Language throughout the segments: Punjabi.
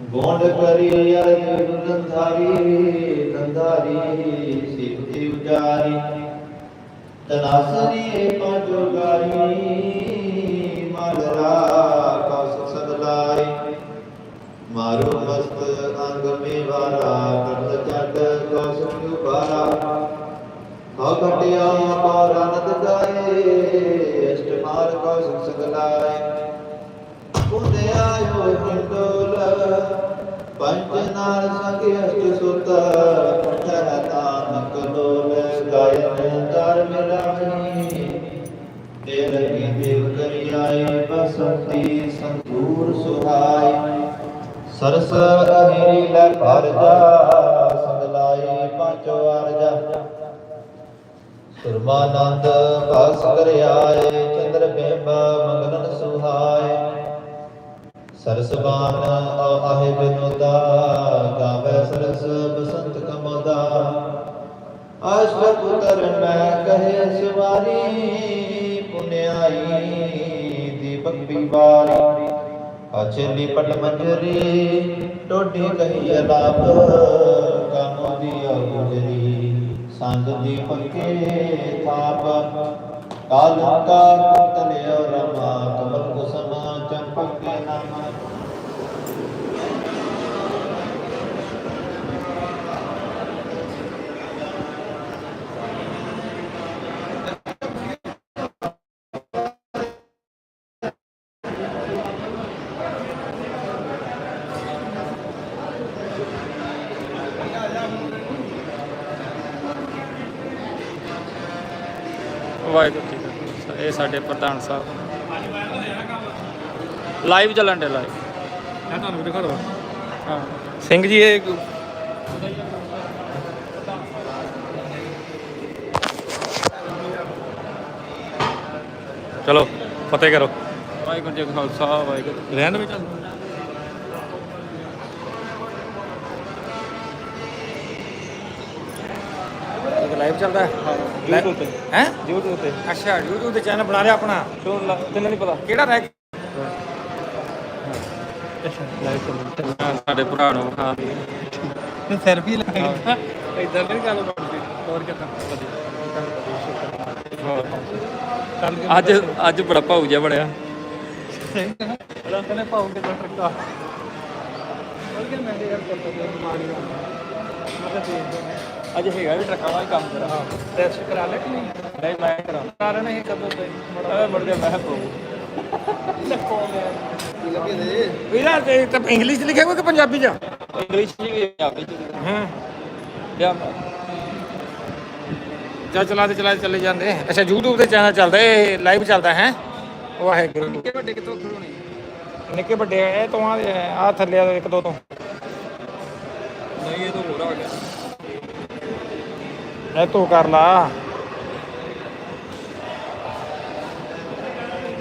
ਗੋਂਡ ਕਰੀ ਅਰਜ ਗੰਧਾਰੀ ਗੰਧਾਰੀ ਸਿੱਧੀ ਉਜਾਰੀ ਤਨਾਸਰੀ ਪੰਜੁਗਾਰੀ ਮਲਰਾ ਕਸ ਸਦਲਾਈ ਮਾਰੂ ਮਸਤ ਅੰਗ ਮੇਵਾਰਾ, ਕਰਤ ਜਗ ਕਸ ਉਬਾਰਾ ਹਉ ਘਟਿਆ ਪੌਰ ਅਨੰਦ ਗਾਏ ਅਸ਼ਟਮਾਰ ਕਸ ਸਗਲਾਏ। ਕੁੰਦੇ ਆਇਓ ਹਿੰਡੋਲ ਪੰਜ ਨਾਲ ਸੰਗ ਅਸ਼ਟ ਸੁਤ ਪਠਹਿ ਤਾਨ ਕਲੋਲ ਗਾਇਨ ਕਰ ਮਿਲਾਈ ਤੇਰ ਕੀ ਦੇਵ ਕਰੀ ਆਏ ਬਸੰਤੀ ਸੰਤੂਰ ਸੁਹਾਈ ਸਰਸ ਅਹੀਰੀ ਲੈ ਭਰ ਜਾ ਸੰਗ ਲਾਈ ਪਾਂਚੋ ਅਰਜਾ ਸੁਰਮਾਨੰਦ ਭਾਸ ਕਰ ਆਏ ਚੰਦਰ ਬਿੰਬ ਮੰਗਲਨ ਸੁਹਾਏ। ਸਰਸਬਾਨ ਆਹੇ ਬਿਨੋਦਾ, ਗਾਵੇ ਸਰਸ ਬਸੰਤ ਕਮਦਾ। ਅਸ਼ਟ ਪੁੱਤਰ ਮੈਂ ਕਹੇ ਸਵਾਰੀ, ਪੁਨਿਆਈ ਦੀਪਕ ਬਿਵਾਰੀ ਅਚਲੀ ਪਟ ਮੰਜਰੀ, ਟੋਡੀ ਕਹੀ ਅਲਾਪ, ਕਾਮੋ ਦੀ ਗੁਜਰੀ ਸੰਗ ਦੀ ਪੱਕੇ ਥਾਪ, ਕਾਲੰਕਾ ਕੁਤਲਿਓ ਰਮਾ ਵਾਹਿਗੁਰੂ ਜੀ ਕਾ ਖਾਲਸਾ ਇਹ ਸਾਡੇ ਪ੍ਰਧਾਨ ਸਾਹਿਬ। ਲਾਈਵ ਚੱਲਣ ਦੇ ਲਾਈਵ ਮੈਂ ਤੁਹਾਨੂੰ ਦਿਖਾ ਦਵਾਂ। ਹਾਂ। ਸਿੰਘ ਜੀ ਇਹ ਚਲੋ ਫਤਿਹ ਕਰੋ। ਵਾਹਿਗੁਰੂ ਜੀ ਕਾ ਖਾਲਸਾ ਵਾਹਿਗੁਰੂ ਰਹਿਣ ਵਿੱਚ ਲਾਈਵ ਚੱਲਦਾ ਹੈ? YouTube ਤੇ। ਹੈ? YouTube ਤੇ। ਅੱਛਾ YouTube ਤੇ ਚੈਨਲ ਬਣਾ ਲਿਆ ਆਪਣਾ? ਲਾ ਤੈਨੂੰ ਨਹੀਂ ਪਤਾ। ਕਿਹੜਾ ਰਹਿ ਗਿਆ? ਲਾਈਵ ਚੱਲ ਹਾਂ, ਸਾਡੇ ਭਰਾ ਨੂੰ ਵਿਖਾ ਤੇ ਸੈਲਫੀ ਲਾ ਇਦਾਂ ਨਹੀਂ ਗੱਲ ਬਣਦੀ। ਹੋਰ ਕਿਦਾਂ? ਅੱਜ ਅੱਜ ਬੜਾ ਭਾਊ ਜਿਹਾ ਬਣਿਆ। ਕਹਿੰਦੇ ਪਾਉ ਕੇ ਟਰੱਕਾ ਬੋਲ ਕੇ ਮੈਂ ਯਾਰ ਤਾ ਬਿਮਾਰੀ ਦਾ ਮੈਂ ਤਾਂ ਅੱਜ ਹੈਗਾ ਵੀ ਟਰੱਕਾਂ ਵਾਲਾ ਹੀ ਕੰਮ ਕਰਾ ਟੈਸਟ ਕਰਾ ਲੈ ਕਿ ਨਹੀਂ? ਨਹੀਂ ਮੈਂ ਕਰਾਂ। ਕਾਰਨ ਇਹ ਕਦੋਂ ਤੇ। ਬੜਾ ਮੁੜ ਕੇ ਮੈਂ ਪਾਉ ਲੱਗੇ ਦੇ ਵੀਰਾ ਤੇ ਤਾਂ ਇੰਗਲਿਸ਼ ਲਿਖਿਆ ਹੋਇਆ ਕਿ ਪੰਜਾਬੀ ਚ? ਇੰਗਲਿਸ਼ ਜੀ ਪੰਜਾਬੀ ਚ ਹਾਂ ਲਿਆ ਚਾ ਚਲਾਦੇ ਚਲਾਦੇ ਚਲੇ ਜਾਂਦੇ। ਅੱਛਾ YouTube ਤੇ ਚੈਨਲ ਚੱਲਦਾ ਇਹ ਲਾਈਵ ਚੱਲਦਾ ਹੈ? ਵਾਹਿਗੁਰੂ ਨਿੱਕੇ ਵੱਡੇ ਕਿੱਥੋਂ ਖੜੋਣੇ ਨਿੱਕੇ ਵੱਡੇ ਇਹ ਤੋਂ ਆ ਥੱਲੇ ਆ ਇੱਕ ਦੋ ਤੋਂ। ਨਹੀਂ ਇਹ ਤਾਂ ਹੋਰ ਆ ਗਿਆ। ਇਹ ਤੂੰ ਕਰ ਲਾ।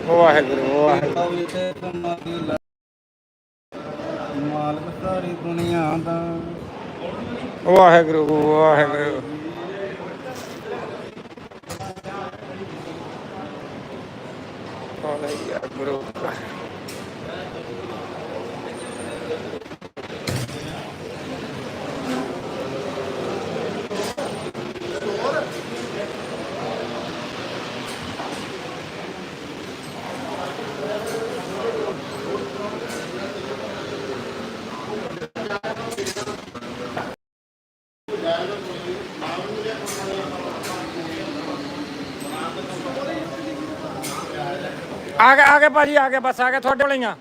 ਵਾਹਿਗੁਰੂ ਵਾਹਿਗੁਰੂ। ਮਾਲਕ ਸਾਰੀ ਦੁਨੀਆ ਦਾ। ਵਾਹਿਗੁਰੂ ਵਾਹਿਗੁਰੂ। ਵਾਹਿਗੁਰੂ। ਆ ਗਏ ਆ ਗਏ ਭਾਜੀ ਆ ਗਏ ਬਸ ਆ ਗਏ ਤੁਹਾਡੇ ਵਾਲੀਆਂ